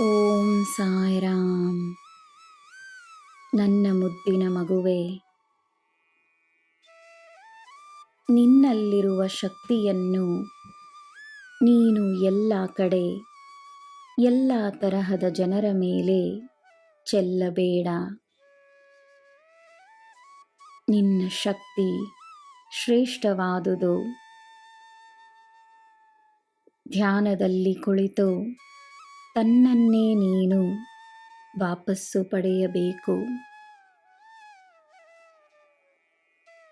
ಓಂ ಸಾಯಿರಾಮ್. ನನ್ನ ಮುದ್ದಿನ ಮಗುವೆ, ನಿನ್ನಲ್ಲಿರುವ ಶಕ್ತಿಯನ್ನು ನೀನು ಎಲ್ಲ ಕಡೆ, ಎಲ್ಲ ತರಹದ ಜನರ ಮೇಲೆ ಚೆಲ್ಲಬೇಡ. ನಿನ್ನ ಶಕ್ತಿ ಶ್ರೇಷ್ಠವಾದುದು. ಧ್ಯಾನದಲ್ಲಿ ಕುಳಿತು ತನ್ನನ್ನೇ ನೀನು ವಾಪಸ್ಸು ಪಡೆಯಬೇಕು.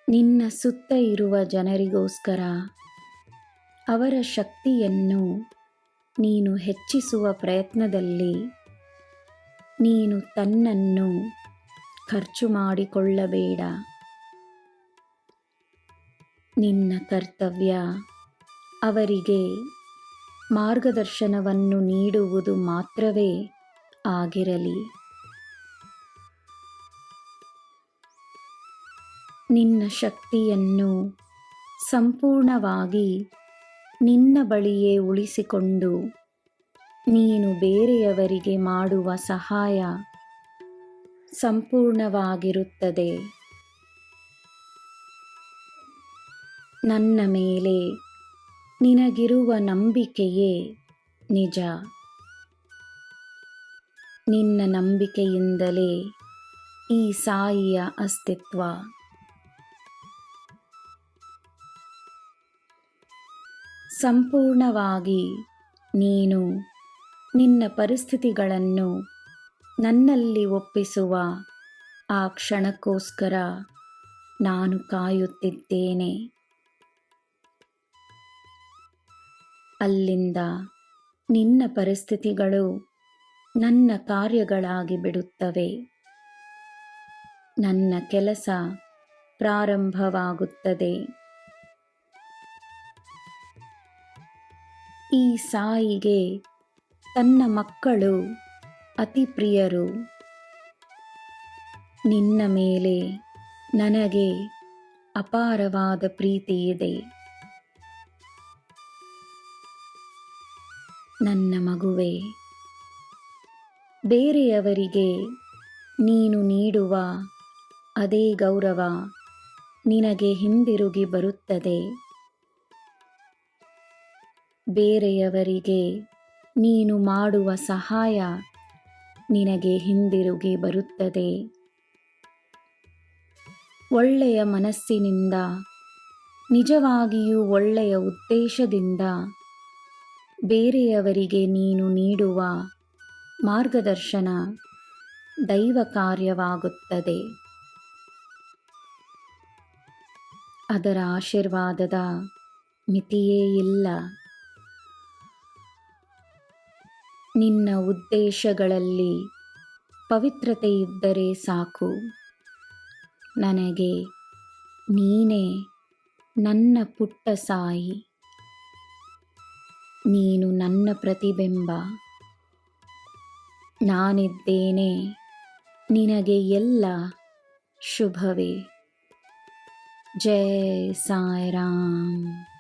ನಿನ್ನ ಸುತ್ತ ಇರುವ ಜನರಿಗೋಸ್ಕರ ಅವರ ಶಕ್ತಿಯನ್ನು ನೀನು ಹೆಚ್ಚಿಸುವ ಪ್ರಯತ್ನದಲ್ಲಿ ನೀನು ತನ್ನನ್ನು ಖರ್ಚು ಮಾಡಿಕೊಳ್ಳಬೇಡ. ನಿನ್ನ ಕರ್ತವ್ಯ ಅವರಿಗೆ ಮಾರ್ಗದರ್ಶನವನ್ನು ನೀಡುವುದು ಮಾತ್ರವೇ ಆಗಿರಲಿ. ನಿನ್ನ ಶಕ್ತಿಯನ್ನು ಸಂಪೂರ್ಣವಾಗಿ ನಿನ್ನ ಬಳಿಯೇ ಉಳಿಸಿಕೊಂಡು ನೀನು ಬೇರೆಯವರಿಗೆ ಮಾಡುವ ಸಹಾಯ ಸಂಪೂರ್ಣವಾಗಿರುತ್ತದೆ. ನನ್ನ ಮೇಲೆ ನಿನಗಿರುವ ನಂಬಿಕೆಯೇ ನಿಜ? ನಿನ್ನ ನಂಬಿಕೆಯಿಂದಲೇ ಈ ಸಾಯಿಯ ಅಸ್ತಿತ್ವ. ಸಂಪೂರ್ಣವಾಗಿ ನೀನು ನಿನ್ನ ಪರಿಸ್ಥಿತಿಗಳನ್ನು ನನ್ನಲ್ಲಿ ಒಪ್ಪಿಸುವ ಆ ಕ್ಷಣಕ್ಕೋಸ್ಕರ ನಾನು ಕಾಯುತ್ತಿದ್ದೇನೆ. ಅಲ್ಲಿಂದ ನಿನ್ನ ಪರಿಸ್ಥಿತಿಗಳು ನನ್ನ ಕಾರ್ಯಗಳಾಗಿ ಬಿಡುತ್ತವೆ. ನನ್ನ ಕೆಲಸ ಪ್ರಾರಂಭವಾಗುತ್ತದೆ. ಈ ಸಾಯಿಗೆ ತನ್ನ ಮಕ್ಕಳು ಅತಿ ಪ್ರಿಯರು. ನಿನ್ನ ಮೇಲೆ ನನಗೆ ಅಪಾರವಾದ ಪ್ರೀತಿ ನನ್ನ ಮಗುವೆ, ಬೇರೆಯವರಿಗೆ ನೀನು ನೀಡುವ ಅದೇ ಗೌರವ ನಿನಗೆ ಹಿಂದಿರುಗಿ ಬರುತ್ತದೆ. ಬೇರೆಯವರಿಗೆ ನೀನು ಮಾಡುವ ಸಹಾಯ ನಿನಗೆ ಹಿಂದಿರುಗಿ ಬರುತ್ತದೆ. ಒಳ್ಳೆಯ ಮನಸ್ಸಿನಿಂದ, ನಿಜವಾಗಿಯೂ ಒಳ್ಳೆಯ ಉದ್ದೇಶದಿಂದ ಬೇರೆಯವರಿಗೆ ನೀನು ನೀಡುವ ಮಾರ್ಗದರ್ಶನ ದೈವ ಕಾರ್ಯವಾಗುತ್ತದೆ ಅದರ ಆಶೀರ್ವಾದದ ಮಿತಿಯೇ ಇಲ್ಲ. ನಿನ್ನ ಉದ್ದೇಶಗಳಲ್ಲಿ ಪವಿತ್ರತೆ ಇದ್ದರೆ ಸಾಕು. ನನಗೆ ನೀನೇ ನನ್ನ ಪುಟ್ಟ ಸಾಯಿ. ನೀನು ನನ್ನ ಪ್ರತಿಬಿಂಬ. ನಾನಿದ್ದೇನೆ ನಿನಗೆ ಎಲ್ಲ ಶುಭವೇ. ಜಯ ಸಾಯಿರಾಮ್.